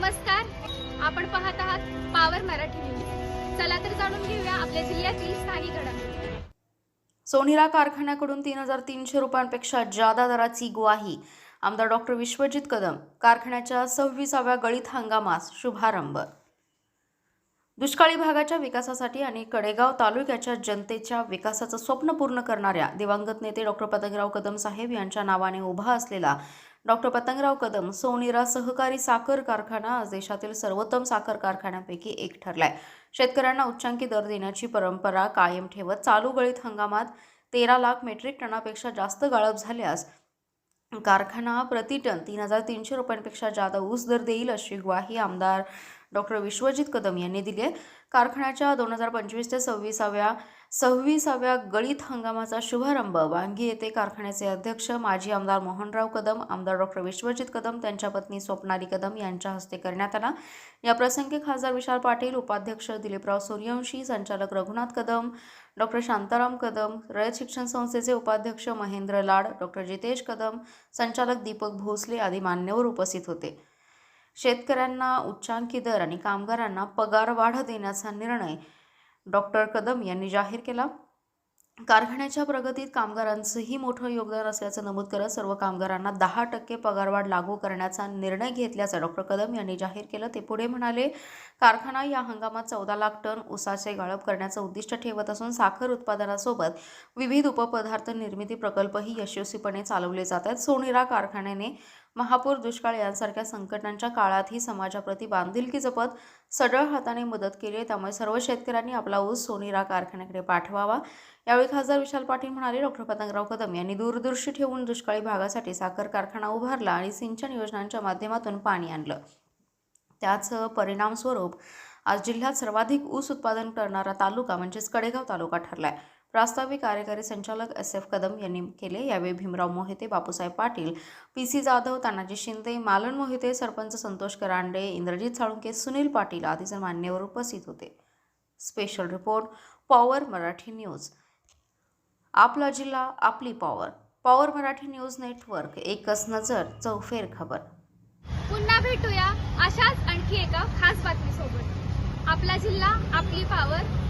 नमस्कार. आपण पाहत आहात पावर मराठी न्यूज चला तर जाणून घेऊया आपल्या जिल्ह्यातील स्थानिक घडामोडी. सोनिरा कारखान्याकडून तीन हजार तीनशे रुपयांपेक्षा जादा दराची ग्वाही. आमदार डॉक्टर विश्वजित कदम कारखान्याच्या सव्वीसाव्या गळीत हंगामास शुभारंभ. दुष्काळी भागाच्या विकासासाठी आणि कडेगाव तालुक्याच्या जनतेच्या विकासाचं स्वप्न पूर्ण करणाऱ्या दिवंगत नेते डॉक्टर पतंगराव कदम साहेब यांच्या नावाने उभा असलेला डॉक्टर पतंगराव कदम सोनिरा सहकारी साखर कारखाना आज देशातील सर्वोत्तम साखर कारखान्यांपैकी एक ठरलाय. शेतकऱ्यांना उच्चांकी दर देण्याची परंपरा कायम ठेवत चालू गळीत हंगामात तेरा लाख मेट्रिक टनापेक्षा जास्त गाळप झाल्यास कारखाना प्रतिटन तीन हजार तीनशे रुपयांपेक्षा जादा ऊस दर देईल अशी ग्वाही आमदार डॉक्टर विश्वजित कदम यांनी दिली आहे. कारखान्याच्या दोन हजार पंचवीस ते सव्वीसाव्या सव्वीसाव्या गळीत हंगामाचा शुभारंभ. वांगी येथे कारखान्याचे अध्यक्ष माजी आमदार मोहनराव कदम आमदार डॉक्टर विश्वजित कदम त्यांच्या पत्नी स्वप्नाली कदम यांच्या हस्ते करण्यात आला. याप्रसंगी खासदार विशाल पाटील उपाध्यक्ष दिलीपराव सूर्यवंशी संचालक रघुनाथ कदम डॉक्टर शांताराम कदम रयत शिक्षण संस्थेचे उपाध्यक्ष महेंद्र लाड डॉक्टर जितेश कदम संचालक दीपक भोसले आदी मान्यवर उपस्थित होते. शेतकऱ्यांना उच्चांकी दर आणि कामगारांना पगार वाढ देण्याचा निर्णय डॉक्टर कदम यांनी जाहीर केला. कारखान्याच्या प्रगतीत कामगारांचंही मोठं योगदान असल्याचं नमूद करत सर्व कामगारांना दहा टक्के पगारवाढ लागू करण्याचा निर्णय घेतल्याचं डॉक्टर कदम यांनी जाहीर केलं. ते पुढे म्हणाले कारखाना या हंगामात चौदा लाख टन ऊसाचे गाळप करण्याचं उद्दिष्ट ठेवत असून साखर उत्पादनासोबत विविध उपपदार्थ निर्मिती प्रकल्पही यशस्वीपणे चालवले जात आहेत. सोनिरा कारखान्याने महापूर दुष्काळ यांसारख्या संकटांच्या काळातही समाजाप्रती बांधिलकी जपत सढळ हाताने मदत केली आहे. त्यामुळे सर्व शेतकऱ्यांनी आपला ऊस सोनिरा कारखान्याकडे पाठवावा. यावेळी खासदार विशाल पाटील म्हणाले डॉक्टर पतंगराव कदम यांनी दूरदृष्टी ठेवून दुष्काळी भागासाठी साखर कारखाना उभारला आणि सिंचन योजनांच्या माध्यमातून पाणी आणलं. त्याच परिणामस्वरूप आज जिल्ह्यात सर्वाधिक ऊस उत्पादन करणारा तालुका म्हणजेच कडेगाव तालुका ठरलाय. प्रास्ताविक कार्यकारी संचालक एस एफ कदम यांनी केले. यावेळी भीमराव मोहिते बापूसाहेब पाटील पी सी जाधव तानाजी शिंदे मालन मोहिते सरपंच संतोष करांडे इंद्रजित साळुंके सुनील पाटील आदी जण मान्यवर उपस्थित होते. Special report power Marathi news. आपला जिल्हा आपली power. Power Marathi news network. एकच नजर चौफेर खबर. पुन्हा भेटूया अशाच आणखी एका खास बातमीसोबत. आपला जिल्हा आपली पॉवर.